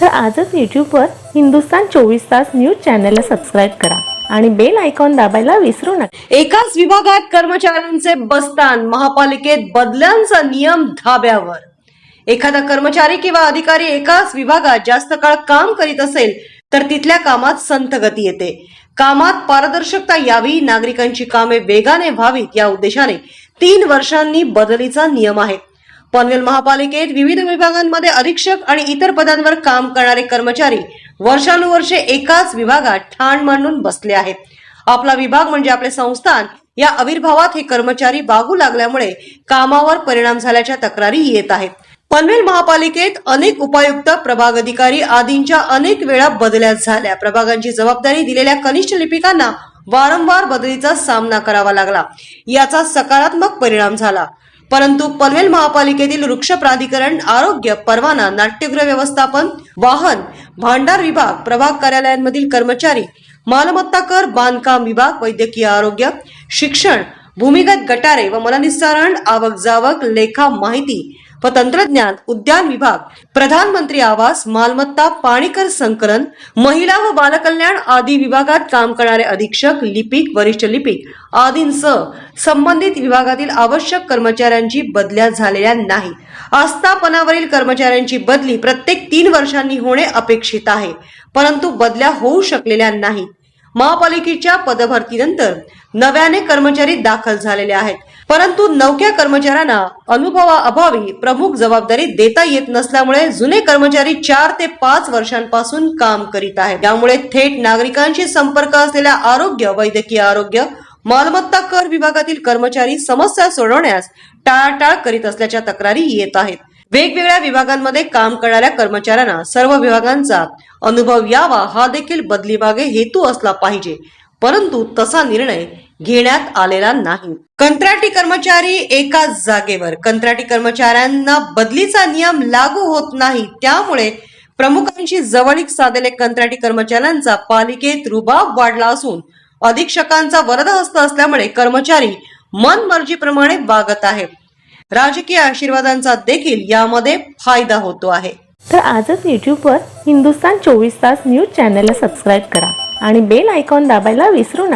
तर आजच यूट्यूबवर हिंदुस्तान चोवीस तास न्यूज चॅनलला सबस्क्राईब करा आणि बेल आयकॉन दाबायला विसरू नका. एकाच विभागात कर्मचाऱ्यांचे बस्तान महापालिकेत बदल्यांचा नियम धाब्यावर. एखादा कर्मचारी किंवा अधिकारी एकाच विभागात जास्त काळ काम करीत असेल तर तिथल्या कामात संथ गती येते. कामात पारदर्शकता यावी नागरिकांची कामे वेगाने व्हावीत या उद्देशाने तीन वर्षांनी बदलीचा नियम आहे. पनवेल महापालिकेत विविध विभागांमध्ये अधीक्षक आणि इतर पदांवर काम करणारे कर्मचारी वर्षानुवर्षे एकाच विभागात ठाण मांडून बसले आहेत. आपला विभाग म्हणजे आपले संस्थान. या आविर्भावात हे कर्मचारी वागू लागल्यामुळे कामावर परिणाम झाल्याच्या तक्रारी येत आहेत. पनवेल महापालिकेत अनेक उपायुक्त प्रभाग अधिकारी आदींच्या अनेक वेळा बदल्या झाल्या. प्रभागांची जबाबदारी दिलेल्या कनिष्ठ लिपिकांना वारंवार बदलीचा सामना करावा लागला. याचा सकारात्मक परिणाम झाला. परंतु पनवेल महापालिकेतील वृक्ष प्राधिकरण आरोग्य परवाना नाट्यगृह व्यवस्थापन वाहन भांडार विभाग प्रभाग कार्यालयांमधील कर्मचारी मालमत्ता कर बांधकाम विभाग वैद्यकीय आरोग्य शिक्षण भूमिगत गटारे व मलनिस्सारण आवक जावक लेखा माहिती व तंत्रज्ञान उद्यान विभाग प्रधानमंत्री आवास मालमत्ता पाणीकर संकलन महिला व बालकल्याण आदी विभागात काम करणारे अधीक्षक लिपिक वरिष्ठ लिपिक आदींसह संबंधित विभागातील आवश्यक कर्मचाऱ्यांची बदल्या झालेल्या नाही. आस्थापनावरील कर्मचाऱ्यांची बदली प्रत्येक तीन वर्षांनी होणे अपेक्षित आहे परंतु बदल्या होऊ शकलेल्या नाही महापालिकेच्या पदभरतीनंतर नव्याने कर्मचारी दाखल झालेले आहेत. परंतु नवख्या कर्मचाऱ्यांना अनुभवाअभावी प्रमुख जबाबदारी देता येत नसल्यामुळे जुने कर्मचारी चार ते पाच वर्षांपासून काम करीत आहेत. त्यामुळे थेट नागरिकांशी संपर्क असलेल्या आरोग्य वैद्यकीय आरोग्य मालमत्ता कर विभागातील कर्मचारी समस्या सोडवण्यास टाळाटाळ करीत असल्याच्या तक्रारी येत आहेत. वेगवेगळ्या विभागांमध्ये काम करणाऱ्या कर्मचाऱ्यांना सर्व विभागांचा अनुभव यावा हा देखील बदलीमागे हेतू असला पाहिजे. परंतु तसा निर्णय घेण्यात आलेला नाही. कंत्राटी कर्मचारी एकाच जागेवर कंत्राटी कर्मचाऱ्यांना बदलीचा नियम लागू होत नाही. त्यामुळे प्रमुखांशी जवळीक साधलेले कंत्राटी कर्मचाऱ्यांचा पालिकेत रुबाब वाढला असून अधीक्षकांचा वरदहस्त असल्यामुळे कर्मचारी मनमर्जीप्रमाणे वागत आहेत. राजकीय आशीर्वादांचा देखील यामध्ये फायदा होतो आहे. तर आजच यूट्यूबवर हिंदुस्तान चोवीस तास न्यूज चॅनलला सबस्क्राईब करा आणि बेल आयकॉन दाबायला विसरू नका.